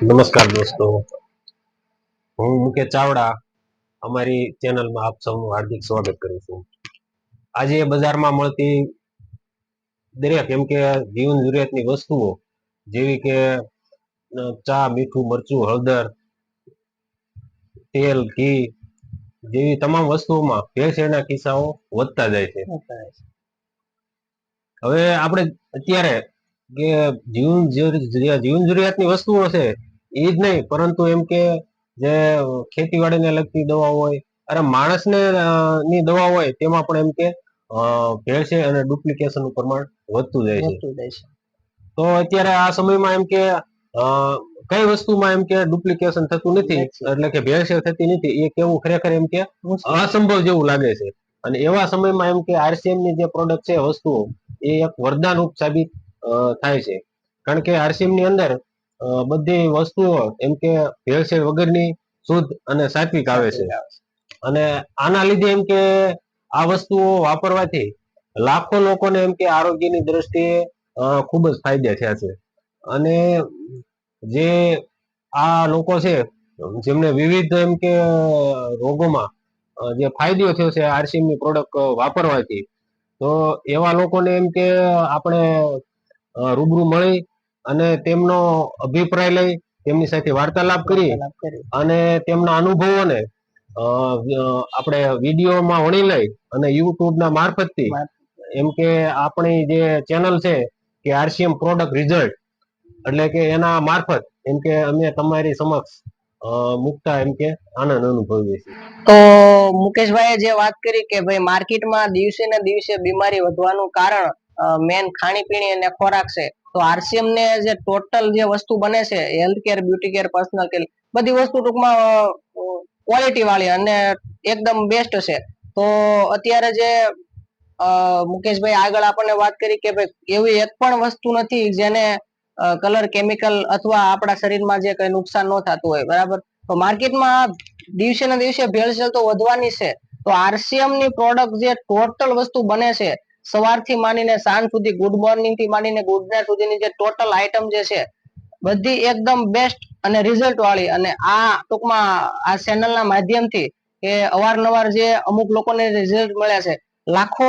નમસ્કાર દોસ્તો. હું મુકેશ ચાવડા અમારી ચેનલમાં આપ સૌનું હાર્દિક સ્વાગત કરું છું. આજે બજારમાં મળતી દરેક એમ કે જીવન જરૂરિયાતની વસ્તુઓ જેવી કે ચા મીઠું મરચું હળદર તેલ ઘી જેવી તમામ વસ્તુઓમાં ભેળસેળના કિસ્સાઓ વધતા જાય છે. હવે આપણે અત્યારે કે જીવન જીવન જરૂરિયાતની વસ્તુઓ છે એ જ નહીં પરંતુ એમ કે જે ખેતીવાડીને લગતી દવા હોય અરે માણસને ને ની દવા હોય તેમાં પણ એમ કે ભેળસેળ અને ડુપ્લિકેશનનું પ્રમાણ વધતું જાય છે. તો અત્યારે આ સમયમાં એમ કે કઈ વસ્તુમાં એમ કે ડુપ્લિકેશન થતું નથી. એટલે કે ભેળસેળ થતી નથી એ કેવું ખરેખર એમ કે અસંભવ જેવું લાગે છે. અને એવા સમયમાં એમ કે આરસીએમની જે પ્રોડક્ટ છે વસ્તુઓ એ એક વરદાન રૂપ સાબિત થાય છે. કારણ કે આરસીએમની અંદર બધી વસ્તુઓ, એમ કે ભેળસેળ વગરની શુદ્ધ અને સાત્વિક આવે છે. અને આના લીધે એમ કે આ વસ્તુઓ વાપરવાથી લાખો લોકોને એમ કે આરોગ્યની દ્રષ્ટિએ ખૂબ જ ફાયદા થયા છે. અને જે આ લોકો છે, જેમને વિવિધ એમ કે રોગોમાં જે ફાયદો થયો છે આરસીમની પ્રોડક્ટ વાપરવાથી, તો એવા લોકોને એમ કે આપણે રૂબરૂ મળી અને તેમનો અભિપ્રાય લઈ તેમની સાથે વાર્તાલાપ કરી અને તેમના અનુભવોને આપણે વિડીયોમાં વણી લઈ અને યુટ્યુબના મારફતથી એમ કે આપણી જે ચેનલ છે કે આરસીએમ પ્રોડક્ટ રિઝલ્ટ એટલે કે એના મારફત એમ કે અમે તમારી સમક્ષ મુકતા એમ કે આનંદ અનુભવીએ છીએ. તો મુકેશભાઈએ જે વાત કરી કે ભાઈ માર્કેટમાં દિવસે ને દિવસે બીમારી વધવાનું કારણ મેન ખાણીપીણી અને ખોરાક છે તો આરસીએમ ને જે ટોટલ જે વસ્તુ બને છે health care beauty care personal care બધી વસ્તુ ટૂંકમાં ક્વોલિટી વાળી અને એકદમ બેસ્ટ છે. તો અત્યારે જે મુકેશભાઈ આગળ આપણને વાત કરી કે ભાઈ એવી એક પણ વસ્તુ નથી જેને કલર કેમિકલ અથવા આપણા શરીરમાં જે કઈ નુકસાન ન થતું હોય, બરાબર? તો માર્કેટમાં દિવસે ને દિવસે ભેળસેળ તો વધવાની છે. તો આરસીએમની પ્રોડક્ટ જે ટોટલ વસ્તુ બને છે સવારથી માંડીને સાંજ સુધી ગુડ મોર્નિંગથી માંડીને ગુડ નાઇટ સુધીની જે ટોટલ આઈટમ જે છે, બધી એકદમ બેસ્ટ અને રિઝલ્ટ વાળી અને આ ટૂંકમાં આ ચેનલના માધ્યમથી કે અવારનવાર જે અમુક લોકોને રિઝલ્ટ મળ્યા છે, લાખો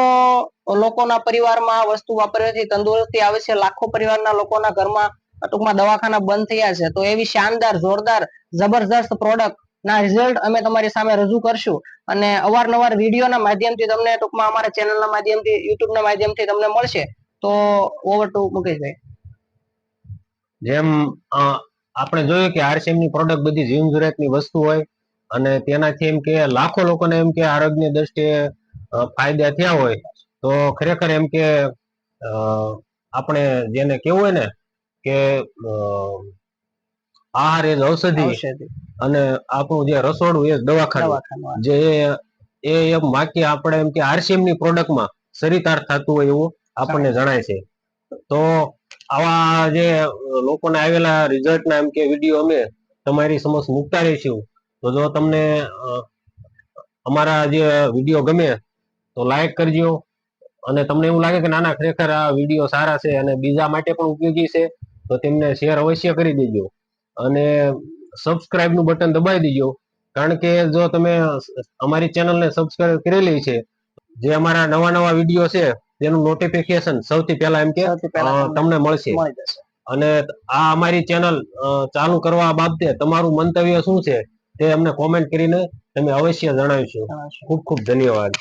લોકોના પરિવારમાં વસ્તુ વાપરવાથી તંદુરસ્તી આવે છે, લાખો પરિવારના લોકોના ઘરમાં ટૂંકમાં દવાખાના બંધ થયા છે, તો એવી શાનદાર, જોરદાર જબરદસ્ત પ્રોડક્ટ ના રિઝલ્ટ અમે તમારી સામે રજૂ કરશું. અને અવારનવાર વિડીયોના માધ્યમથી તમને ટૂંકમાં અમારા ચેનલના માધ્યમથી યુટ્યુબના માધ્યમથી તમને મળશે. તો ઓવર ટુ મુકેશભાઈ જેમ આપણે જોયું કે આરસીએમની પ્રોડક્ટ બધી જીવન જરૂરિયાતની વસ્તુ હોય અને તેનાથી એમ કે લાખો લોકોને એમ કે આરોગ્યની દ્રષ્ટિએ ફાયદા થયા હોય, તો ખરેખર એમ કે આપણે જેને કેવું હોય ને કે આહાર એ ઔષધિ. અને આપણું જે રસોડું એ દવાખાનું. જે એ એક વાક્ય આપણે એમ કે આરસીએમની પ્રોડક્ટમાં સરિતાર થતું હોય એવું આપણને જણાય છે. તો આવા જે લોકોને આવેલા રિઝલ્ટના એમ કે વીડિયો અમે તમારી સમક્ષ મૂકતા રહીશું તો જો તમને અમારા જે વીડિયો ગમે તો લાઈક કરજો. અને તમને એવું લાગે કે ના ના ખરેખર આ વીડિયો સારા છે અને બીજા માટે પણ ઉપયોગી છે તો તેમને શેર અવશ્ય કરી દેજો. અને સબસ્ક્રાઇબનું બટન દબાવી દેજો. કારણ કે જો તમે અમારી ચેનલને સબસ્ક્રાઇબ કરેલી છે જે અમારા નવા નવા વીડિયો છે તેનું નોટિફિકેશન સૌથી પહેલા એમ કે તમને મળશે. અને આ અમારી ચેનલ ચાલુ કરવા બાબતે તમારું મંતવ્ય શું છે તે અમને કોમેન્ટ કરીને તમે અવશ્ય જણાવશો. ખૂબ ખૂબ ધન્યવાદ.